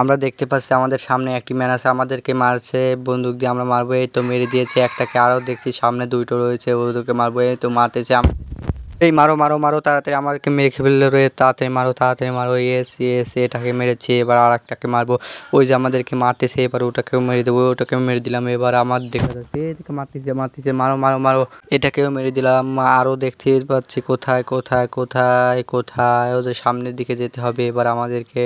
আমরা দেখতে পাচ্ছি আমাদের সামনে একটি ম্যান আছে, আমাদেরকে মারছে, বন্দুক দিয়ে আমরা মারবো, এই তো মেরে দিয়েছে একটাকে, আরও দেখছি সামনে দুইটো রয়েছে ওদেরকে মারবো, এই তো মারতেছে এই মারো মারো মারো, তাড়াতাড়ি আমাদেরকে মেরে ফেললে রয়ে তাড়াতাড়ি মারো তাড়াতাড়ি মারো ইয়েস ইয়েস এটাকে মেরেছে, এবার আর একটাকে মারবো। ওই যে আমাদেরকে মারতেছে, এবার ওটাকেও মেরে দেবো, ওটাকেও মেরে দিলাম, এবার আমার দেখা যাচ্ছে, এদিকে মারতেছে মারতেছে, মারো মারো মারো, এটাকেও মেরে দিলাম আরও দেখতে পাচ্ছি কোথায় কোথায় কোথায় কোথায় ও যে সামনের দিকে যেতে হবে, এবার আমাদেরকে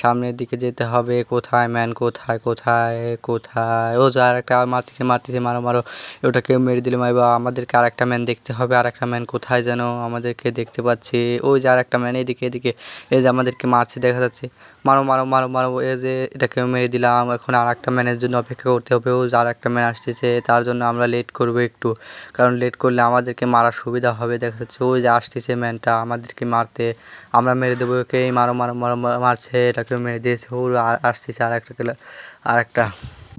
সামনের দিকে যেতে হবে, কোথায় ম্যান কোথায় কোথায় কোথায়, ও যে আর একটা মারতেছে মারতেছে, মারো মারো, ওটাকেও মেরে দিলাম, এবার আমাদেরকে আর একটা ম্যান দেখতে হবে আর একটা ম্যান কোথায় যেন আমাদেরকে দেখতে পাচ্ছি। ওই যে আর একটা ম্যান এদিকে এদিকে। এই যে আমাদেরকে মারছে, দেখা যাচ্ছে। মারো মারো মারো মারো। এই যে এটাকেও মেরে দিলাম। এখন আর একটা ম্যানের জন্য অপেক্ষা করতে হবে। ও যে আর একটা ম্যান আসতেছে। তার জন্য আমরা লেট করব একটু। কারণ লেট করলে আমাদেরকে মারার সুবিধা হবে। দেখা যাচ্ছে ওই যে আসতেছে ম্যানটা আমাদেরকে মারতে। আমরা মেরে দেবো ওকে। মারো মারো মারো মারো, মারছে। এটাকেও মেরে দিয়েছে। ও আর- আসতেছে আর একটা আর একটা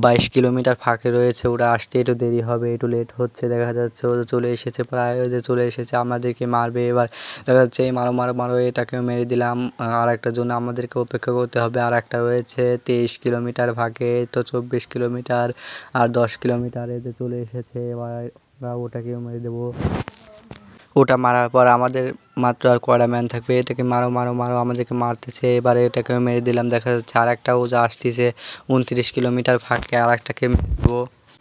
বাইশ কিলোমিটার ফাঁকে রয়েছে, ওরা আসতে একটু দেরি হবে, একটু লেট হচ্ছে, দেখা যাচ্ছে ও চলে এসেছে, প্রায় যে চলে এসেছে, আমাদেরকে মারবে এবার। দেখা যাচ্ছে এই মারো মারো মারো এটাকেও মেরে দিলাম, আর একটার জন্য আমাদেরকে অপেক্ষা করতে হবে, আর একটা রয়েছে তেইশ কিলোমিটার ফাঁকে, তো চব্বিশ কিলোমিটার আর দশ কিলোমিটার যে চলে এসেছে, এবার ওটাকেও মেরে দেবো। ওটা মারার পর আমাদের মাত্র আর কয়টা ম্যান থাকবে? এটাকে মারো মারো মারো, আমাদেরকে মারতেছে। এবারে এটাকে মেরে দিলাম। দেখা যাচ্ছে আর একটা ওজা আসতেছে উনত্রিশ কিলোমিটার ফাঁকে, আর একটাকে মেরে দেবো।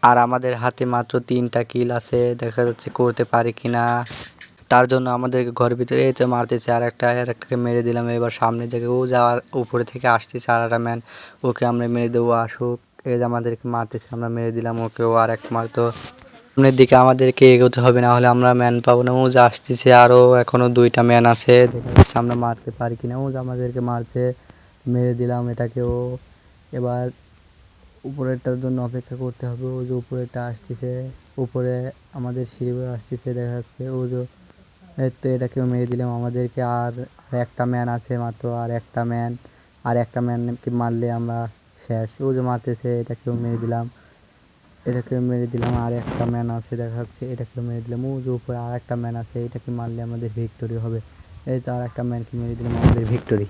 আর আমাদের হাতে মাত্র তিনটা কিল আছে। দেখা যাচ্ছে করতে পারি কি না তার জন্য আমাদেরকে ঘরের ভিতরে এতে মারতেছে। আর একটা, আর একটাকে মেরে দিলাম। এবার সামনের জায়গায় ও যাওয়ার উপরে থেকে আসতেছে আর একটা ম্যান ওকে আমরা মেরে দেবো। আসুক এ যে আমাদেরকে মারতেছে, আমরা মেরে দিলাম ওকে ও আর এক মারতো সামনের দিকে আমাদেরকে এগোতে হবে, না হলে আমরা ম্যান পাবো না। যে আসতেছে আরও এখনও দুইটা ম্যান আছে। দেখা যাচ্ছে আমরা মারতে পারি কিনা। যে আমাদেরকে মারছে, মেরে দিলাম এটাকেও। এবার উপরেরটার জন্য অপেক্ষা করতে হবে। ও যে উপরেরটা আসতেছে, উপরে আমাদের সিঁড়ি আসতেছে, দেখা যাচ্ছে। ও যে তো এটাকেও মেরে দিলাম আমাদেরকে। আর আর একটা ম্যান আছে মাত্র, আর একটা ম্যান আর একটা ম্যানকে মারলে আমরা শেষ। ও যে মারতেছে, এটাকেও মেরে দিলাম। এটাকে মেরে দিলাম, আর একটা ম্যান আছে দেখা যাচ্ছে এটাকে মেরে দিলাম। ও যে উপরে আর একটা ম্যান আছে, এটাকে মারলে আমাদের ভিক্টোরি হবে। এই তো আর একটা ম্যানকে মেরে দিলাম, আমাদের ভিক্টোরি